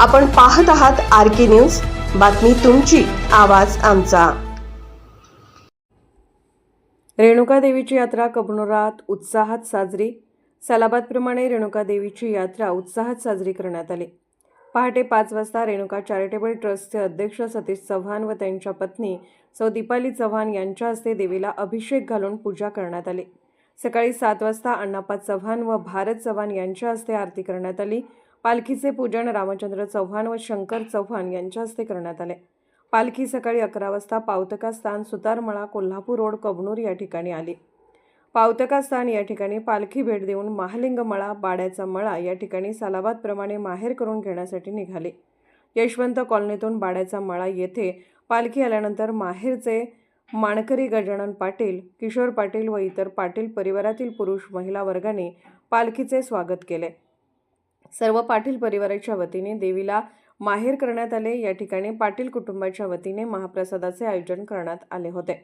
आपण पाहत आहात आर के न्यूज. बातमी तुमची आवाज आमचा. रेणुका देवीची यात्रा कबनोरात उत्साहात साजरी. सलाबादप्रमाणे रेणुका देवीची यात्रा उत्साहात साजरी करण्यात आली. पहाटे पाच वाजता रेणुका चॅरिटेबल ट्रस्टचे अध्यक्ष सतीश चव्हाण व त्यांच्या पत्नी सौ दीपाली चव्हाण यांच्या हस्ते देवीला अभिषेक घालून पूजा करण्यात आली. सकाळी सात वाजता अण्णापा चव्हाण व भारत चव्हाण यांच्या हस्ते आरती करण्यात आली. पालखीचे पूजन रामचंद्र चव्हाण व शंकर चव्हाण यांच्या हस्ते करण्यात आले. पालखी सकाळी अकरा वाजता पावतका स्थान सुतारमळा कोल्हापूर रोड कबनूर या ठिकाणी आली. पावतका स्थान या ठिकाणी पालखी भेट देऊन महालिंग मळा बाड्याचा मळा या ठिकाणी सालाबादप्रमाणे माहेर करून घेण्यासाठी निघाली. यशवंत कॉलनीतून बाड्याचा मळा येथे पालखी आल्यानंतर माहेरचे माणकरी गजानन पाटील किशोर पाटील व इतर पाटील परिवारातील पुरुष महिला वर्गाने पालखीचे स्वागत केले. सर्व पाटील परिवाराच्या वतीने देवीला माहेर करण्यात आले. या ठिकाणी पाटील कुटुंबाच्या वतीने महाप्रसादाचे आयोजन करण्यात आले होते.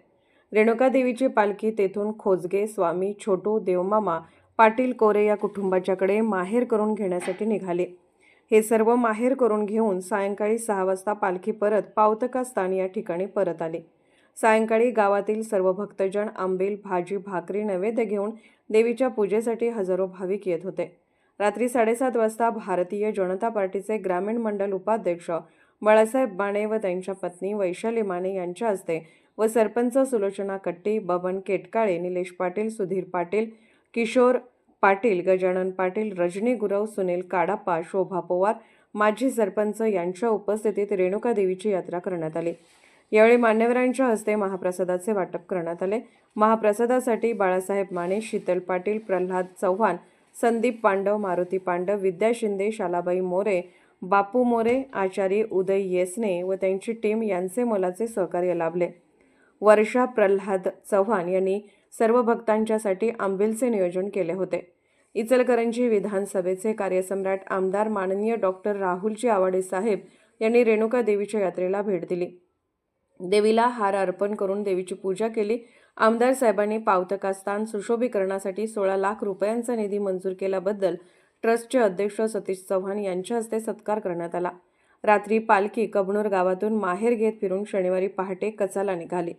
रेणुका देवीची पालखी तेथून खोजगे स्वामी छोटू देवमामा पाटील कोरे या कुटुंबाच्याकडे माहेर करून घेण्यासाठी निघाले. हे सर्व माहेर करून घेऊन सायंकाळी सहा वाजता पालखी परत पावतका स्थान या ठिकाणी परत आले. सायंकाळी गावातील सर्व भक्तजन आंबेल भाजी भाकरी नैवेद्य घेऊन देवीच्या पूजेसाठी हजारो भाविक येत होते. रात्री साडेसात वाजता भारतीय जनता पार्टीचे ग्रामीण मंडल उपाध्यक्ष बाळासाहेब माने व त्यांच्या पत्नी वैशाली माने यांच्या हस्ते व सरपंच सुलोचना कट्टी बबन केटकाळे निलेश पाटील सुधीर पाटील किशोर पाटील गजानन पाटील रजनी गुरव सुनील काडाप्पा शोभा पवार माजी सरपंच यांच्या उपस्थितीत रेणुका देवीची यात्रा करण्यात आली. यावेळी मान्यवरांच्या हस्ते महाप्रसादाचे वाटप करण्यात आले. महाप्रसादासाठी बाळासाहेब माने शीतल पाटील प्रल्हाद चव्हाण संदीप पांडव मारुती पांडव विद्या शिंदे शालाबाई मोरे बापू मोरे आचार्य उदय येसने व त्यांची टीम यांचे मोलाचे सहकार्य लाभले. वर्षा प्रल्हाद चव्हाण यांनी सर्व भक्तांच्यासाठी आंबिलचे नियोजन केले होते. इचलकरंजी विधानसभेचे कार्यसम्राट आमदार माननीय डॉक्टर राहुलजी आवाडे साहेब यांनी रेणुका देवीच्या यात्रेला भेट दिली. देवीला हार अर्पण करून देवीची पूजा केली. आमदार साहेबांनी पावतका स्थान सुशोभीकरणासाठी सोळा लाख रुपयांचा निधी मंजूर केल्याबद्दल ट्रस्टचे अध्यक्ष सतीश चव्हाण यांच्या हस्ते सत्कार करण्यात आला. रात्री पालखी कबनूर गावातून माहेर घेत फिरून शनिवारी पहाटे कचाला निघाली.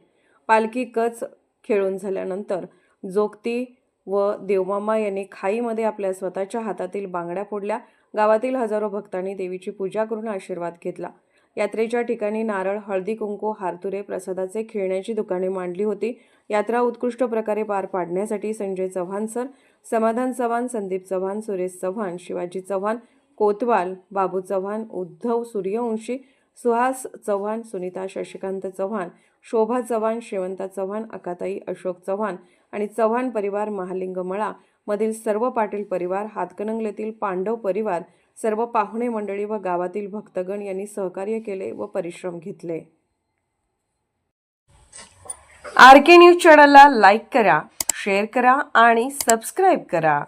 पालखी कच खेळून झाल्यानंतर जोगती व देवमामा यांनी खाईमध्ये आपल्या स्वतःच्या हातातील बांगड्या फोडल्या. गावातील हजारो भक्तांनी देवीची पूजा करून आशीर्वाद घेतला. यात्रेच्या ठिकाणी नारळ हळदी कुंकू हारतुरे प्रसादाचे खेळण्याची दुकाने मांडली होती. यात्रा उत्कृष्ट प्रकारे पार पाडण्यासाठी संजय चव्हाण सर समाधान चव्हाण संदीप चव्हाण सुरेश चव्हाण शिवाजी चव्हाण कोतवाल बाबू चव्हाण उद्धव सूर्यवंशी सुहास चव्हाण सुनीता शशिकांत चव्हाण शोभा चव्हाण श्रीवंता चव्हाण अकाताई अशोक चव्हाण आणि चव्हाण परिवार महालिंग मळा मधील सर्व पाटील परिवार हातकणंगलेतील पांडव परिवार सर्व पाहुणे मंडळी व गावातील भक्तगण यांनी सहकार्य केले व परिश्रम घेतले. आर के न्यूज चॅनलला लाईक करा शेअर करा आणि सबस्क्राईब करा.